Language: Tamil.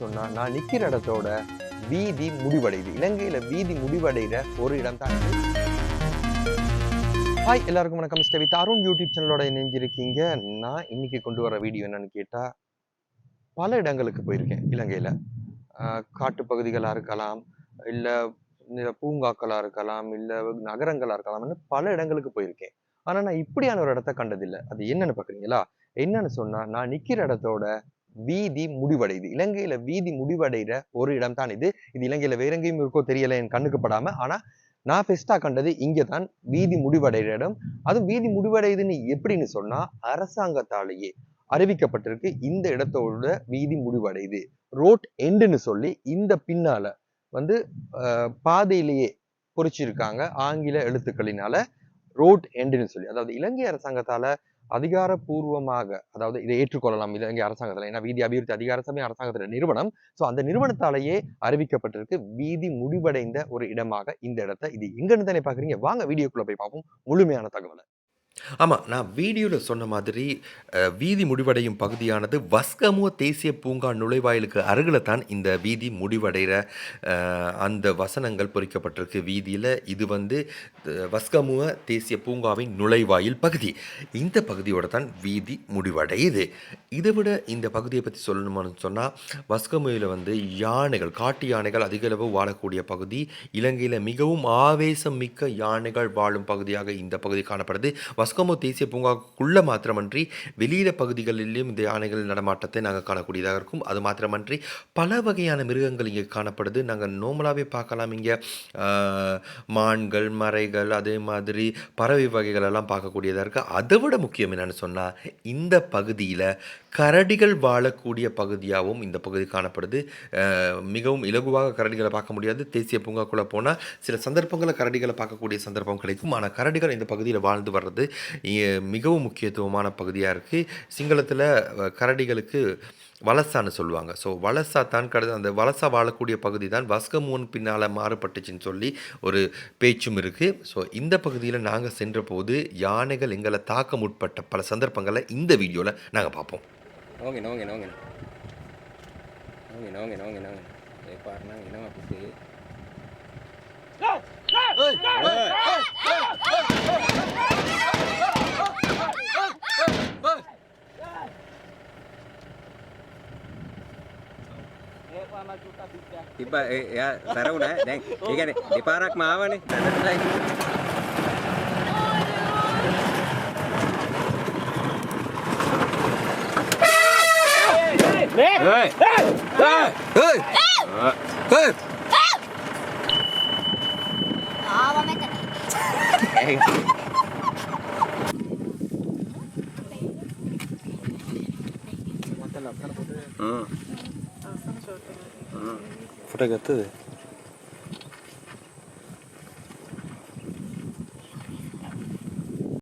சொன்னா நான் நிக்கிற இடத்தோட வீதி முடிவடையுது. இலங்கையில வீதி முடிவடைகிற ஒரு இடம் தான் ஹாய் எல்லாருக்கும் வணக்கம். மிஸ்டர் வித் அருண் யூடியூப் சேனலோட இணைஞ்சிருக்கீங்க. நான் இன்னைக்கு கொண்டு வர வீடியோ என்னன்னு கேட்டா பல இடங்களுக்கு போயிருக்கேன் இலங்கையில. காட்டு பகுதிகளா இருக்கலாம் இல்ல பூங்காக்களாக பூங்காக்களா இருக்கலாம் இல்ல நகரங்களா இருக்கலாம்னு பல இடங்களுக்கு போயிருக்கேன். ஆனால் நான் இப்படியான ஒரு இடத்த கண்டதில்லை. அது என்னன்னு பார்க்குறீங்களா? என்னன்னு சொன்னால் நான் நிற்கிற இடத்தோட வீதி முடிவடையுது. இலங்கையில வீதி முடிவடைகிற ஒரு இடம் தான் இது. இது இலங்கையில வேற எங்கேயும் இருக்கோ தெரியல என் கண்ணுக்கு படாம. ஆனா நான் பெஸ்டா கண்டது இங்கே தான். வீதி முடிவடைகிற இடம். அதுவும் வீதி முடிவடையுதுன்னு எப்படின்னு சொன்னா அரசாங்கத்தாலேயே அறிவிக்கப்பட்டிருக்கு. இந்த இடத்தோட வீதி முடிவடையுது. ரோட் எண்டுன்னு சொல்லி இந்த பின்னால வந்து பாதையிலேயே பொறிச்சிருக்காங்க. ஆங்கில எழுத்துக்களினால ரோட் எண்டுன்னு சொல்லி அதாவது இலங்கை அரசாங்கத்தால அதிகாரப்பூர்வமாக அதாவது இதை ஏற்றுக்கொள்ளலாம் இலங்கை அரசாங்கத்தில். ஏன்னா வீதி அபிவிருத்தி அதிகார சபை அரசாங்கத்துல நிறுவனம். சோ அந்த நிறுவனத்தாலேயே அறிவிக்கப்பட்டிருக்கு. வீதி முடிவடைந்த ஒரு இடமாக இந்த இடத்த இது எங்கன்னு தானே பாக்குறீங்க? வாங்க வீடியோக்குள்ள போய் பார்ப்போம். முழுமையான தகவலை. ஆமாம் நான் வீடியோவில் சொன்ன மாதிரி வீதி முடிவடையும் பகுதியானது வஸ்கமுவ தேசிய பூங்கா நுழைவாயிலுக்கு அருகில் தான் இந்த வீதி முடிவடைகிற அந்த வசனங்கள் பொறிக்கப்பட்டிருக்கு. வீதியில் இது வந்து அஹ், வஸ்கமுவ தேசிய பூங்காவின் நுழைவாயில் பகுதி. இந்த பகுதியோட தான் வீதி முடிவடையுது. இதை விட இந்த பகுதியை பற்றி சொல்லணுமான்னு சொன்னால் வஸ்கமுவையில் வந்து யானைகள் காட்டு யானைகள் அதிகளவு வாழக்கூடிய பகுதி இலங்கையில் மிகவும் ஆவேசம் மிக்க யானைகள் வாழும் பகுதியாக இந்த பகுதி காணப்படுது. மஸ்கோமோ தேசிய பூங்காவுக்குள்ளே மாத்திரமன்றி வெளியில பகுதிகளிலும் இந்த யானைகள் நடமாட்டத்தை நாங்கள் காணக்கூடியதாக இருக்கும். அது மாத்திரமன்றி பல வகையான மிருகங்கள் இங்கே காணப்படுது. நாங்கள் நோமலாகவே பார்க்கலாம். இங்கே மான்கள் மறைகள் அதே மாதிரி பறவை வகைகள் எல்லாம் பார்க்கக்கூடியதாக இருக்குது அதை விட முக்கியம் என்னென்னு சொன்னால் இந்த பகுதியில் கரடிகள் வாழக்கூடிய பகுதியாகவும் இந்த பகுதி காணப்படுது. மிகவும் இலகுவாக கரடிகளை பார்க்க முடியாது. தேசிய பூங்காக்குள்ளே போனால் சில சந்தர்ப்பங்களில் கரடிகளை பார்க்கக்கூடிய சந்தர்ப்பம் கிடைக்கும். ஆனால் கரடிகள் இந்த பகுதியில் வாழ்ந்து வர்றது மிகவும் முக்கியத்துவமான பகுதியாக இருக்குது சிங்களத்தில் கரடிகளுக்கு வலசான்னு சொல்லுவாங்க. ஸோ வலசா தான் கடந்த அந்த வலசா வாழக்கூடிய பகுதி தான் வஸ்கமூன் பின்னால் மாறுபட்டுச்சுன்னு சொல்லி ஒரு பேச்சும் இருக்குது ஸோ இந்த பகுதியில் நாங்கள் சென்றபோது யானைகள் எங்களை தாக்க முற்பட்ட பல சந்தர்ப்பங்களை இந்த வீடியோவில் நாங்கள் பார்ப்போம். നോക്കി നോക്കി നോക്കി നോക്കി നോക്കി നോക്കി നോക്കി പറഞ്ഞാൽ ഇങ്ങനെ കുത്തി Tiba, eh, ya, taruh nah, deng. Ikan, diparak mawon nih. ஏய் ஏய் ஏய். ஏய் ஆவமே தம்பி ఫోటో కత్తది